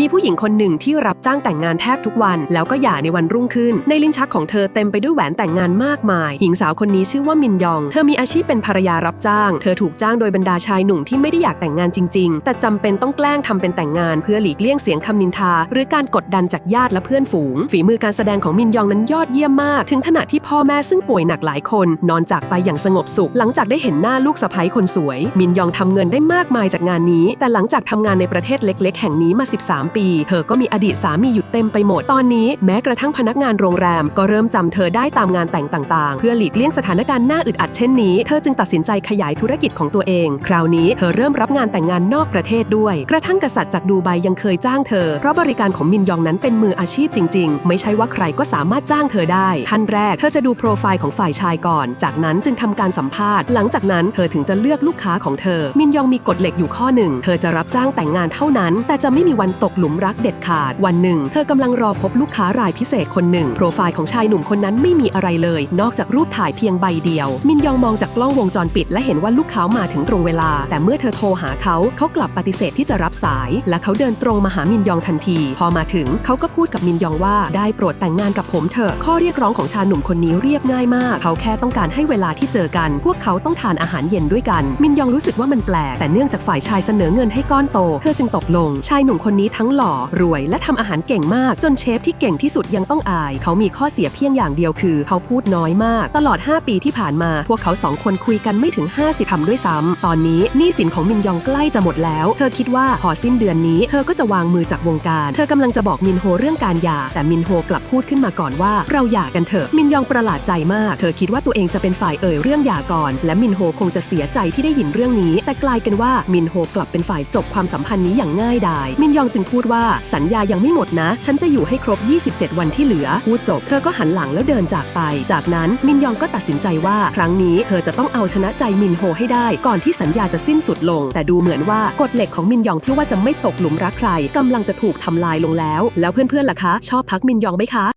มีผู้หญิงคนหนึ่งที่รับจ้างแต่งงานแทบทุกวัน แล้วก็หย่าในวันรุ่งขึ้น ในลิ้นชักของเธอเต็มไปด้วยแหวนแต่งงานมากมาย หญิงสาวคนนี้ชื่อว่ามินยอง เธอมีอาชีพเป็นภรรยารับจ้าง เธอถูกจ้างโดยบรรดาชายหนุ่มที่ไม่ได้อยากแต่งงานจริง ๆ แต่จำเป็นต้องแกล้งทำเป็นแต่งงาน เพื่อหลีกเลี่ยงเสียงคำนินทา หรือการกดดันจากญาติและเพื่อนฝูง ฝีมือการแสดงของมินยองนั้นยอดเยี่ยมมาก ถึงขณะที่พ่อแม่ซึ่งป่วยหนักหลายคน นอนจากไปอย่างสงบสุข หลังจากได้เห็นหน้าลูกสะใภ้คนสวย มินยองทำเงินได้มากมายจากงานนี้ แต่หลังจากทำงานในประเทศเล็ก ๆ แห่งนี้มา 13ปี เธอก็มีอดีตสามีอยู่เต็มไปหมด ตอนนี้แม้กระทั่งพนักงานโรงแรม ก็เริ่มจำเธอได้ตามงานแต่งต่างๆ เพื่อหลีกเลี่ยงสถานการณ์น่าอึดอัดเช่นนี้ เธอจึงตัดสินใจขยายธุรกิจของตัวเอง คราวนี้เธอเริ่มรับงานแต่งงานนอกประเทศด้วย กระทั่งกษัตริย์จากดูไบยังเคยจ้างเธอ เพราะบริการของมินยองนั้นเป็นมืออาชีพจริง ๆ ไม่ใช่ว่าใครก็สามารถจ้างเธอได้ ขั้นแรก เธอจะดูโปรไฟล์ของฝ่ายชายก่อน จากนั้นจึงทำการสัมภาษณ์ หลังจากนั้นเธอถึงจะเลือกลูกค้าของเธอ มินยองมีกฎเหล็กอยู่ข้อหนึ่ง เธอจะรับจ้างแต่งงานเท่านั้น แต่จะไม่มีวันตกหลุมรักเด็ดขาด วันหนึ่ง เธอกำลังรอพบลูกค้ารายพิเศษคนหนึ่ง โปรไฟล์ของชายหนุ่มคนนั้นไม่มีอะไรเลย นอกจากรูปถ่ายเพียงใบเดียว มินยองมองจากกล้องวงจรปิด และเห็นว่าลูกค้ามาถึงตรงเวลา แต่เมื่อเธอโทรหาเขาเขากลับปฏิเสธที่จะรับสาย และเขาเดินตรงมาหามินยองทันที พอมาถึงเขาก็พูดกับมินยองว่าได้โปรดแต่งงานกับผมเถอะข้อเรียกร้องของชายหนุ่มคนนี้เรียบง่ายมาก เขาแค่ต้องการให้เวลาที่เจอกัน พวกเขาต้องทานอาหารเย็นด้วยกัน มินยองรู้สึกว่ามันแปลกแต่เนื่องจากฝ่ายชายเสนอเงินให้ก้อนโต เธอจึงตกลง ชายหนุ่มคนนี้ทั้งหล่อ รวย และทำอาหารเก่งมาก จนเชฟที่เก่งที่สุดยังต้องอาย เขามีข้อเสียเพียงอย่างเดียวคือ เขาพูดน้อยมาก ตลอด 5 ปีที่ผ่านมา พวกเขาสองคนคุยกันไม่ถึง 50คำด้วยซ้ำตอนนี้หนี้สินของมินยองใกล้จะหมดแล้ว เธอคิดว่าพอสิ้นเดือนนี้ เธอก็จะวางมือจากวงการ เธอกำลังจะบอกมินโฮเรื่องการหย่า แต่มินโฮกลับพูดขึ้นมาก่อนว่า เราหย่ากันเถอะ มินยองประหลาดใจมาก เธอคิดว่าตัวเองจะเป็นฝ่ายเอ่ยเรื่องหย่าก่อน และมินโฮคงจะเสียใจที่ได้ยินเรื่องนี้ แต่กลายเป็นว่ามินโฮกลับเป็นฝ่ายจบความสัมพันธ์นี้อย่างง่ายดาย มินยองจึงพูดว่าสัญญายังไม่หมดนะ ฉันจะอยู่ให้ครบ 27 วันที่เหลือพูดจบ เธอก็หันหลังแล้วเดินจากไป จากนั้นมินยองก็ตัดสินใจว่าครั้งนี้เธอจะต้องเอาชนะใจมินโฮให้ได้ ก่อนที่สัญญาจะสิ้นสุดลง แต่ดูเหมือนว่ากฎเหล็กของมินยองที่ว่าจะไม่ตกหลุมรักใครกำลังจะถูกทำลายลงแล้ว แล้วเพื่อนๆล่ะคะ ชอบพักมินยองไหมคะ